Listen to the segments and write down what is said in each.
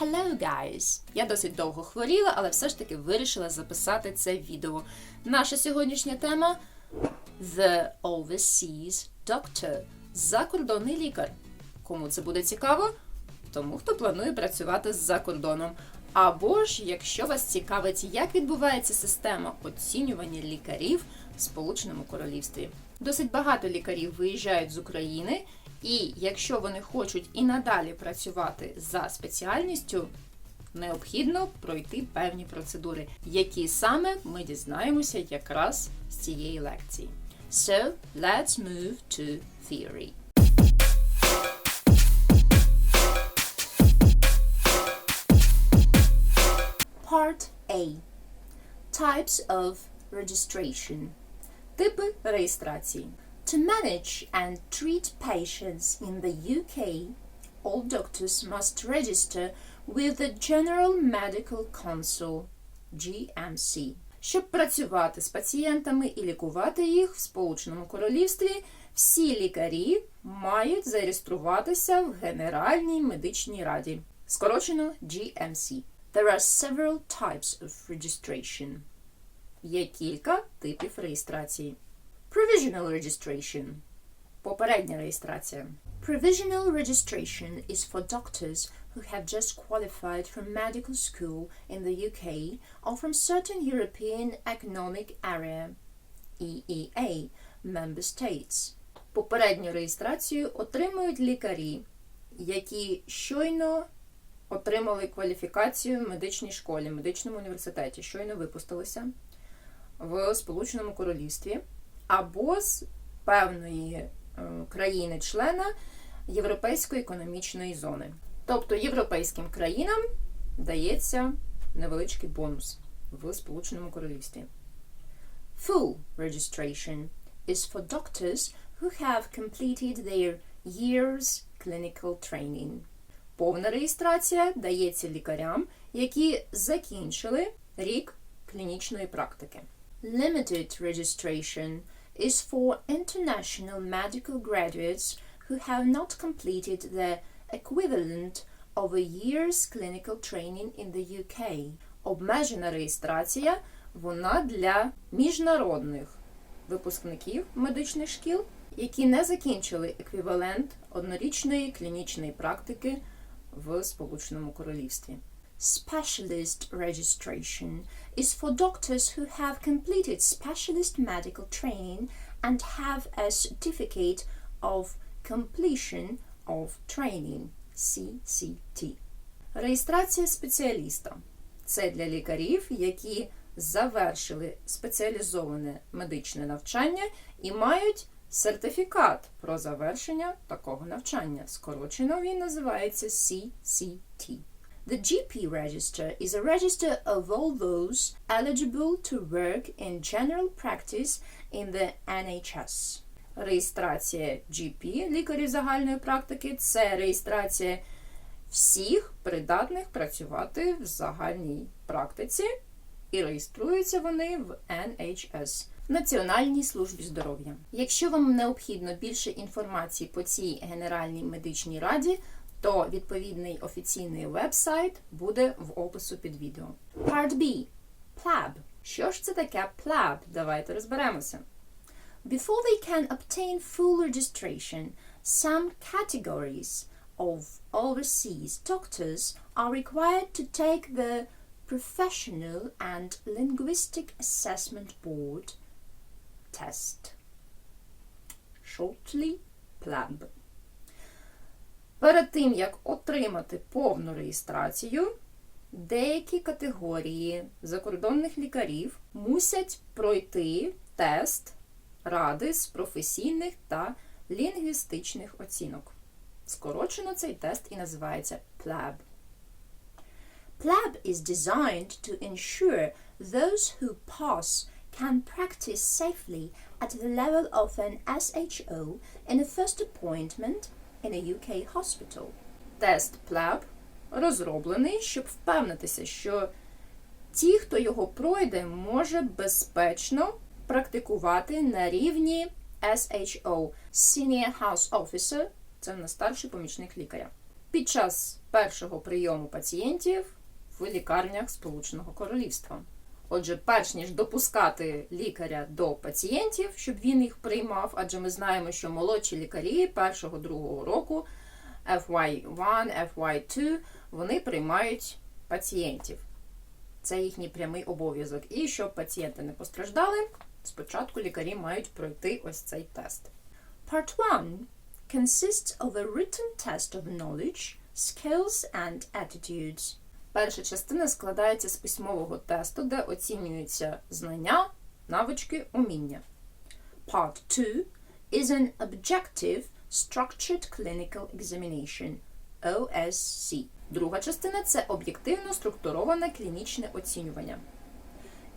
Hello, guys! Я досить довго хворіла, але все ж таки вирішила записати це відео. Наша сьогоднішня тема The Overseas Doctor. Закордонний лікар. Кому це буде цікаво? Тому хто планує працювати за кордоном. Або ж, якщо вас цікавить, як відбувається система оцінювання лікарів в Сполученому Королівстві. Досить багато лікарів виїжджають з України, і якщо вони хочуть і надалі працювати за спеціальністю, необхідно пройти певні процедури, які саме ми дізнаємося якраз з цієї лекції. So, let's move to theory. Part A. Types of registration. Типи реєстрації. To manage and treat patients in the UK, all doctors must register with the General Medical Council GMC. Щоб працювати з пацієнтами і лікувати їх в Сполученому Королівстві, всі лікарі мають зареєструватися в Генеральній медичній раді, скорочено GMC. There are several types of registration. Є кілька типів реєстрації. Provisional registration. Попередня реєстрація. Provisional registration is for doctors who have just qualified from medical school in the UK or from certain European Economic Area EEA member states. Попередню реєстрацію отримують лікарі, які щойно отримали кваліфікацію в медичній школі, медичному університеті, щойно випустилися в Сполученому Королівстві або з певної е, країни-члена Європейської економічної зони. Тобто європейським країнам дається невеличкий бонус в Сполученому Королівстві. Full registration is for doctors who have completed their year's clinical training. Повна реєстрація дається лікарям, які закінчили рік клінічної практики. Limited registration is for international medical graduates who have not completed the equivalent of a year's clinical training in the UK. Обмежена реєстрація вона для міжнародних випускників медичних шкіл, які не закінчили еквівалент однорічної клінічної практики в Сполученому Королівстві. Specialist registration is for doctors who have completed specialist medical training and have a certificate of completion of training CCT. Реєстрація спеціаліста це для лікарів, які завершили спеціалізоване медичне навчання і мають сертифікат про завершення такого навчання. Скорочено він називається CCT. The GP register is a register of all those eligible to work in general practice in the NHS. Реєстрація GP, лікарів загальної практики, це реєстрація всіх придатних працювати в загальній практиці, і реєструються вони в NHS. Національній службі здоров'я. Якщо вам необхідно більше інформації по цій Генеральній медичній раді, то відповідний офіційний веб-сайт буде в опису під відео. Part B. PLAB. Що ж це таке PLAB? Давайте розберемося. Before they can obtain full registration, some categories of overseas doctors are required to take the Professional and Linguistic Assessment Board test. Shortly PLAB. Перед тим, як отримати повну реєстрацію, деякі категорії закордонних лікарів мусять пройти тест ради з професійних та лінгвістичних оцінок. Скорочено цей тест і називається PLAB. PLAB is designed to ensure those who pass can practice safely at the level of an SHO in a first appointment in a UK hospital. Тест PLAB розроблений, щоб впевнитися, що ті, хто його пройде, може безпечно практикувати на рівні SHO – Senior House Officer, це на старший помічник лікаря. під час першого прийому пацієнтів в лікарнях Сполученого Королівства. Отже, перш ніж допускати лікаря до пацієнтів, щоб він їх приймав, адже ми знаємо, що молодші лікарі першого-другого року FY1, FY2, вони приймають пацієнтів. Це їхній прямий обов'язок. І щоб пацієнти не постраждали, спочатку лікарі мають пройти ось цей тест. Part 1 consists of a written test of knowledge, skills and attitudes. Перша частина складається з письмового тесту, де оцінюються знання, навички, уміння. Part 2 is an objective structured clinical examination OSC. Друга частина це об'єктивно структуроване клінічне оцінювання.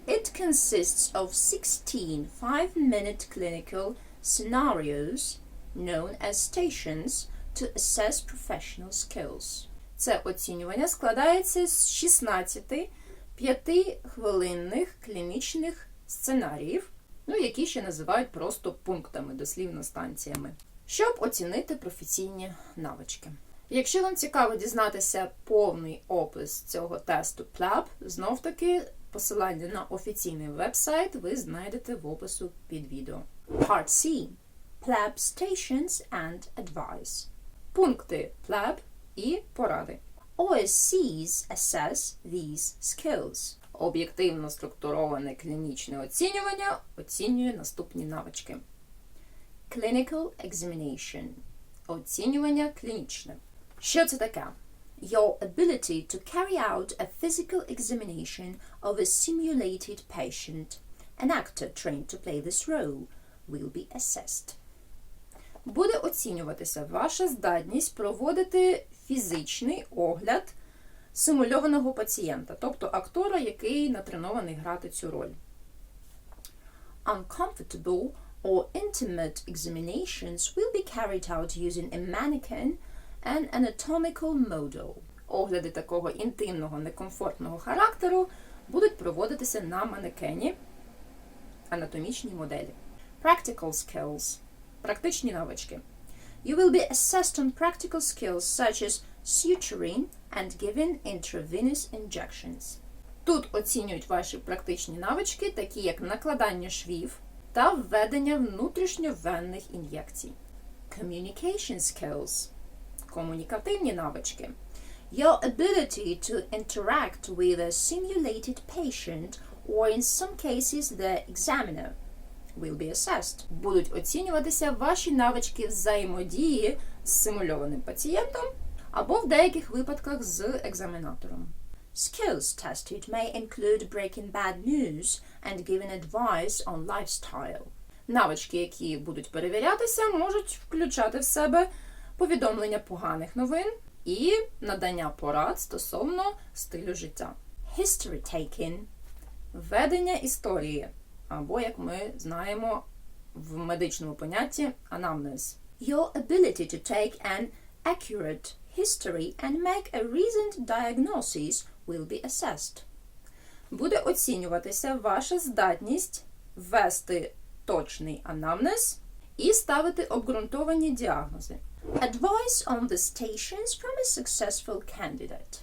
It consists of 16 5-minute clinical scenarios known as stations to assess professional skills. Це оцінювання складається з 16 5-хвилинних клінічних сценаріїв, ну, які ще називають просто пунктами, дослівно станціями, щоб оцінити професійні навички. Якщо вам цікаво дізнатися повний опис цього тесту PLAB, знов таки посилання на офіційний веб-сайт ви знайдете в опису під відео. Part C. PLAB Stations and Advice. Пункти PLAB і поради. OSCs assess these skills. Об'єктивно структуроване клінічне оцінювання оцінює наступні навички. Clinical examination. Оцінювання клінічне. Що це таке? Your ability to carry out a physical examination of a simulated patient. An actor trained to play this role will be assessed. Буде оцінюватися ваша здатність проводити фізичний огляд симульованого пацієнта, тобто актора, який натренований грати цю роль. Uncomfortable or intimate examinations will be carried out using a mannequin and anatomical model. Огляди такого інтимного, некомфортного характеру будуть проводитися на манекені анатомічній моделі. Practical skills – практичні навички. You will be assessed on practical skills such as suturing and giving intravenous injections. Тут оцінюють ваші практичні навички, такі як накладання швів та введення внутрішньовенних ін'єкцій. Communication skills – комунікативні навички. Your ability to interact with a simulated patient or in some cases the examiner Will be assessed. Будуть оцінюватися ваші навички взаємодії з симульованим пацієнтом або в деяких випадках з екзаменатором. Skills tested may include breaking bad news and giving advice on lifestyle. Навички, які будуть перевірятися, можуть включати в себе повідомлення поганих новин і надання порад стосовно стилю життя. History taking – ведення історії, або, як ми знаємо в медичному понятті, анамнез. Your ability to take an accurate history and make a reasoned diagnosis will be assessed. Буде оцінюватися ваша здатність ввести точний анамнез і ставити обґрунтовані діагнози. Advice on the stations from a successful candidate.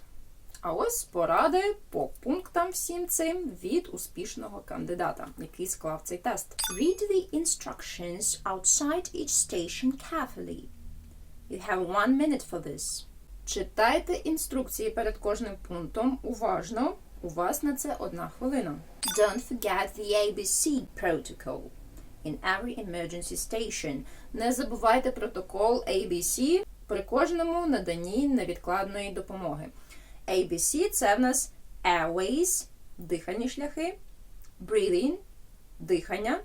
А ось поради по пунктам всім цим від успішного кандидата, який склав цей тест. Read the instructions outside each station carefully. You have one minute for this. Читайте інструкції перед кожним пунктом уважно. У вас на це одна хвилина. Don't forget the ABC protocol in every emergency station. Не забувайте протокол ABC при кожному наданні невідкладної допомоги. ABC – це в нас airways – дихальні шляхи, breathing – дихання,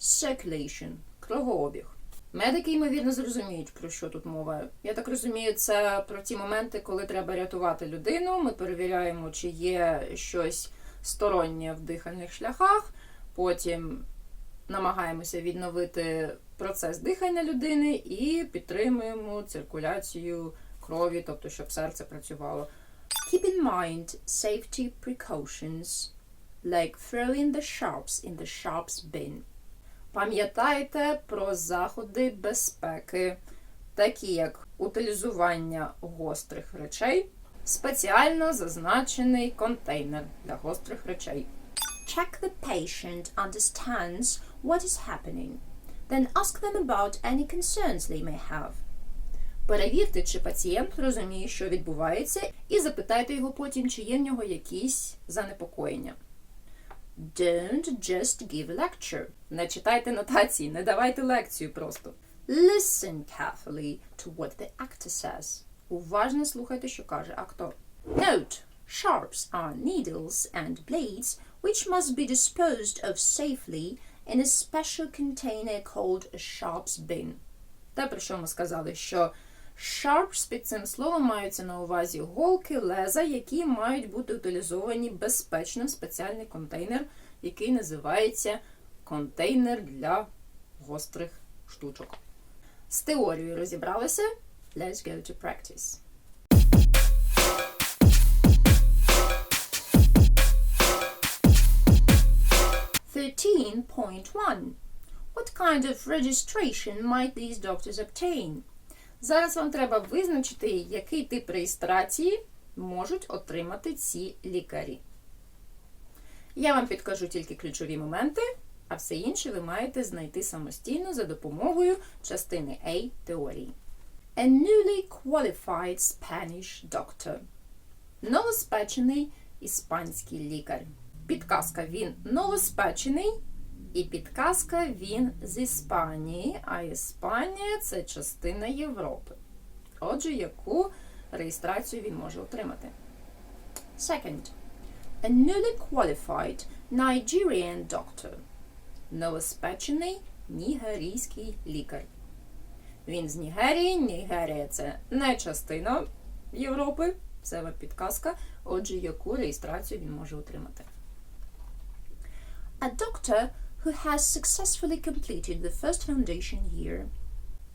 circulation – кровообіг. Медики, ймовірно, зрозуміють, про що тут мова. Я так розумію, це про ті моменти, коли треба рятувати людину. Ми перевіряємо, чи є щось стороннє в дихальних шляхах. Потім намагаємося відновити процес дихання людини і підтримуємо циркуляцію крові, тобто, щоб серце працювало. Keep in mind safety precautions, like throwing the sharps in the sharps bin. Пам'ятайте про заходи безпеки, такі як утилізування гострих речей, спеціально зазначений контейнер для гострих речей. Check the patient understands what is happening. Then ask them about any concerns they may have. Перевірте, чи пацієнт розуміє, що відбувається, і запитайте його потім, чи є в нього якісь занепокоєння. Don't just give lecture. Не читайте нотації, не давайте лекцію просто. Listen carefully to what the actor says. Уважно слухайте, що каже актор. Note, sharps are needles and blades which must be disposed of safely in a special container called a sharps bin. Те, про що ми сказали, що sharps під цим словом маються на увазі голки, леза, які мають бути утилізовані безпечно в спеціальний контейнер, який називається контейнер для гострих штучок. З теорією розібралися. Let's go to practice. Thirteen point one. What kind of registration might these doctors obtain? Зараз вам треба визначити, який тип реєстрації можуть отримати ці лікарі. Я вам підкажу тільки ключові моменти, а все інше ви маєте знайти самостійно за допомогою частини A теорії. A newly qualified Spanish doctor. Новоспечений іспанський лікар. Підказка він новоспечений. І підказка він з Іспанії, а Іспанія це частина Європи. Отже, яку реєстрацію він може отримати? Second. A newly qualified Nigerian doctor. Новоспечений нігерійський лікар. Він з Нігерії. Нігерія це не частина Європи. Це підказка. Отже, яку реєстрацію він може отримати? A doctor who has successfully completed the first foundation year.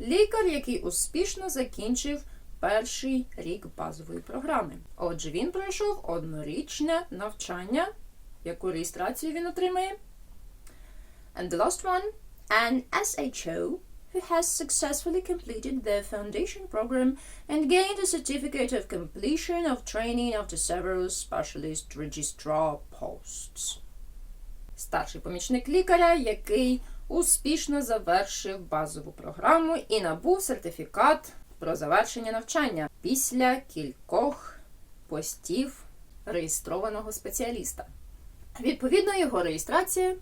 Лікар, який успішно закінчив перший рік базової програми. Отже, він пройшов однорічне навчання. Яку реєстрацію він отримає? And the last one, an SHO who has successfully completed their foundation program and gained a certificate of completion of training after several specialist registrar posts. Старший помічник лікаря, який успішно завершив базову програму і набув сертифікат про завершення навчання після кількох постів реєстрованого спеціаліста. Відповідно, його реєстрація.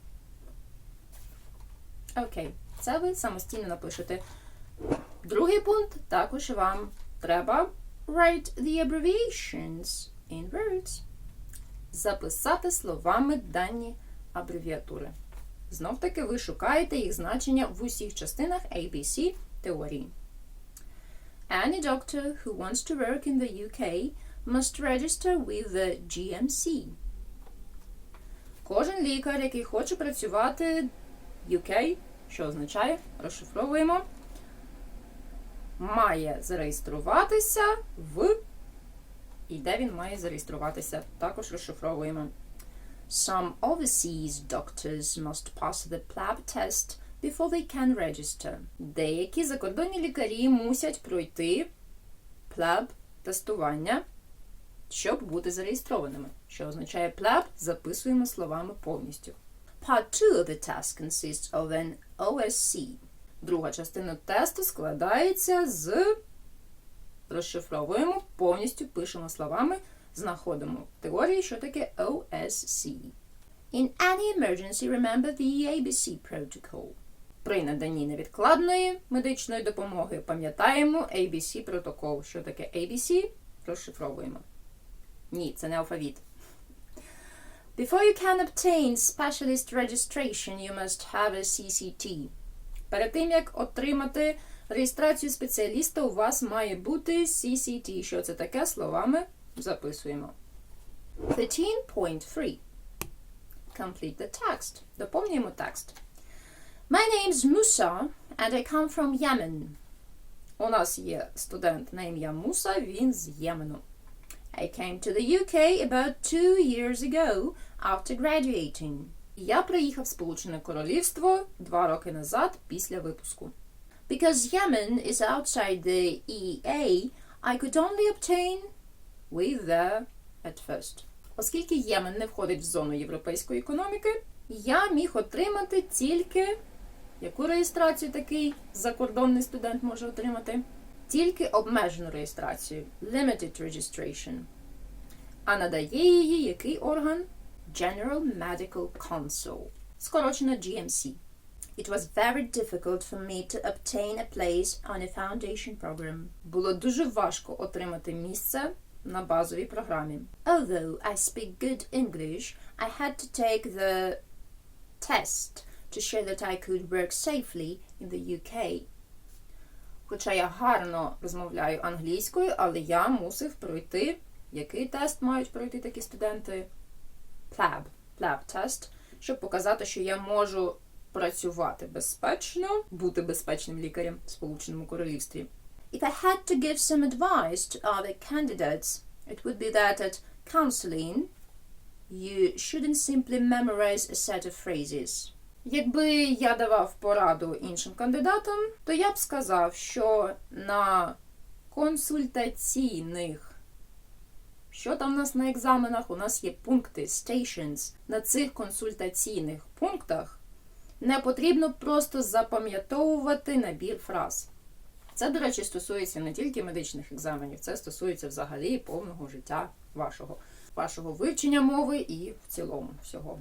Окей, це ви самостійно напишете. Другий пункт також вам треба write the abbreviations in words. Записати словами дані абревіатури. Знов таки ви шукаєте їх значення в усіх частинах ABC теорії. Any doctor who wants to work in the UK must register with the GMC. Кожен лікар, який хоче працювати в UK, що означає, розшифровуємо, має зареєструватися в. І де він має зареєструватися? Також розшифровуємо. Some overseas doctors must pass the PLAB test before they can register. Деякі закордонні лікарі мусять пройти PLAB тестування, щоб бути зареєстрованими. Що означає PLAB, записуємо словами повністю. Part 2 of the test consists of an OSC. Друга частина тесту складається з розшифровуємо, повністю пишемо словами знаходимо в теорії, що таке OSC. In any emergency, remember the ABC protocol. При наданні невідкладної медичної допомоги пам'ятаємо ABC протокол. Що таке ABC? Розшифровуємо. Ні, це не алфавіт. Before you can obtain specialist registration, you must have a CCT. Перед тим, як отримати реєстрацію спеціаліста, у вас має бути CCT. Що це таке словами? Записуємо. 13.3. Complete the text. Доповнюємо текст. My name's Musa and I come from Yemen. У нас є студент на ім'я Муса, він з Ємену. I came to the UK about two years ago after graduating. Я приїхав в Сполучене Королівство два роки назад після випуску. Because Yemen is outside the EEA, I could only obtain with there at first. Оскільки Ємен не входить в зону європейської економіки, я міг отримати тільки яку реєстрацію такий закордонний студент може отримати? Тільки обмежену реєстрацію Limited Registration. А надає її який орган? General Medical Council. Скорочено GMC. It was very difficult for me to obtain a place on a foundation program. Було дуже важко отримати місце на базовій програмі. Although I speak good English, I had to take the test to show that I could work safely in the UK. Хоча я гарно розмовляю англійською, але я мусив пройти. Який тест мають пройти такі студенти? PLAB. PLAB тест, щоб показати, що я можу працювати безпечно, бути безпечним лікарем в Сполученому Королівстві. If I had to give some advice to other candidates, it would be that at counseling you shouldn't simply memorize a set of phrases. Якби я давав пораду іншим кандидатам, то я б сказав, що на консультаційних, що там у нас на екзаменах, у нас є пункти stations. На цих консультаційних пунктах не потрібно просто запам'ятовувати набір фраз. Це, до речі, стосується не тільки медичних екзаменів, це стосується взагалі повного життя вашого, вашого вивчення мови і в цілому всього.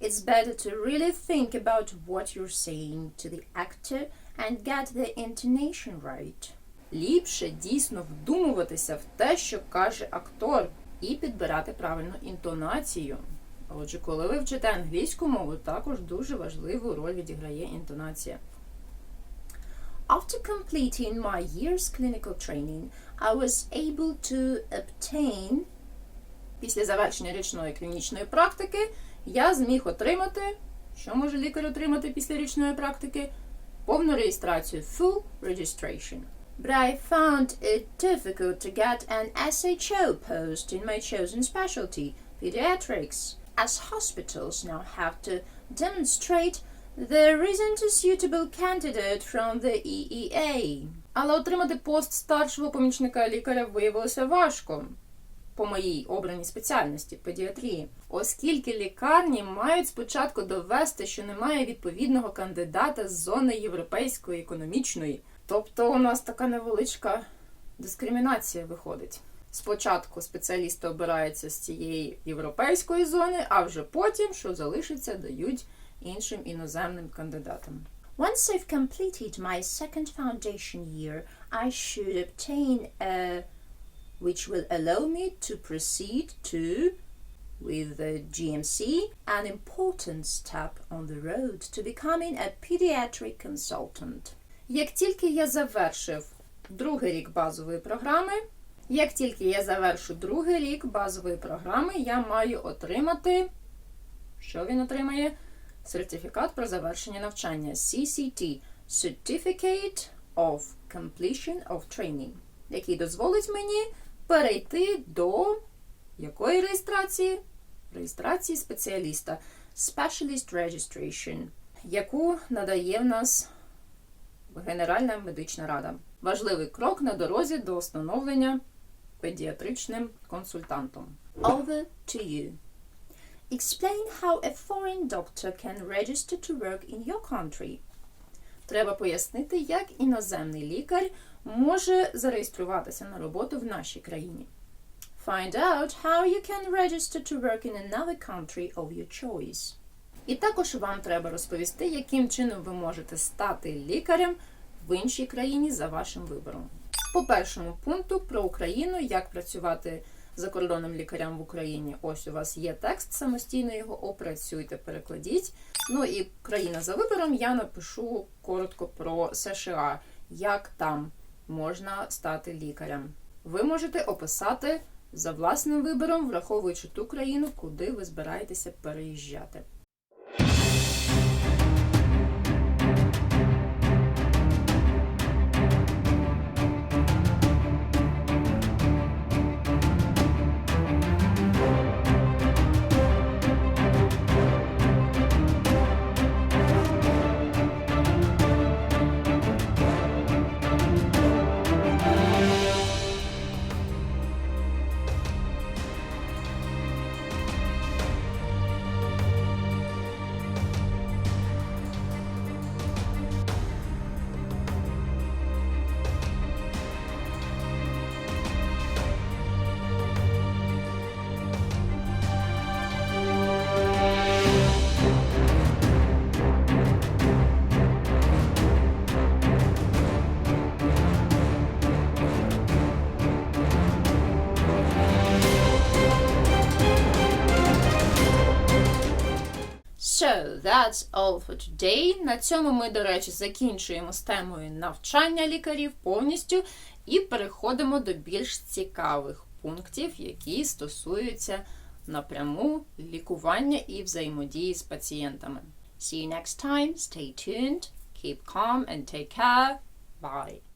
It's better to really think about what you're saying to the actor and get the intonation right. Ліпше дійсно вдумуватися в те, що каже актор, і підбирати правильну інтонацію. Отже, коли ви вчите англійську мову, також дуже важливу роль відіграє інтонація. After completing my year's clinical training, I was able to obtain Після завершення річної клінічної практики я зміг отримати, що може лікар отримати після річної практики? Повну реєстрацію full registration. But I found it difficult to get an SHO post in my chosen specialty, pediatrics, as hospitals now have to demonstrate there isn't a suitable candidate from the EEA. Але отримати пост старшого помічника лікаря виявилося важко по моїй обраній спеціальності педіатрії, оскільки лікарні мають спочатку довести, що немає відповідного кандидата з зони європейської економічної. Тобто у нас така невеличка дискримінація виходить. Спочатку спеціалісти обираються з цієї європейської зони, а вже потім, що залишиться, дають іншим іноземним кандидатам. Once I've completed my second foundation year, I should obtain a which will allow me to proceed to with the GMC an important step on the road to becoming a pediatric consultant. Як тільки я завершив другий рік базової програми, як тільки я завершу другий рік базової програми, я маю отримати, що він отримає? Сертифікат про завершення навчання CCT Certificate of Completion of Training, який дозволить мені перейти до якої реєстрації? Реєстрації спеціаліста Specialist Registration, яку надає в нас Генеральна медична рада. Важливий крок на дорозі до встановлення педіатричним консультантом. Over to you. Explain how a foreign doctor can register to work in your country. Треба пояснити, як іноземний лікар може зареєструватися на роботу в нашій країні. Find out how you can register to work in another country of your choice. І також вам треба розповісти, яким чином ви можете стати лікарем в іншій країні за вашим вибором. По першому пункту про Україну, як працювати закордонним лікарям в Україні. Ось у вас є текст, самостійно його опрацюйте, перекладіть. Ну і країна за вибором я напишу коротко про США, як там можна стати лікарем. Ви можете описати за власним вибором, враховуючи ту країну, куди ви збираєтеся переїжджати. That's all for today. На цьому ми, до речі, закінчуємо з темою навчання лікарів повністю і переходимо до більш цікавих пунктів, які стосуються напряму лікування і взаємодії з пацієнтами. See you next time. Stay tuned. Keep calm and take care. Bye.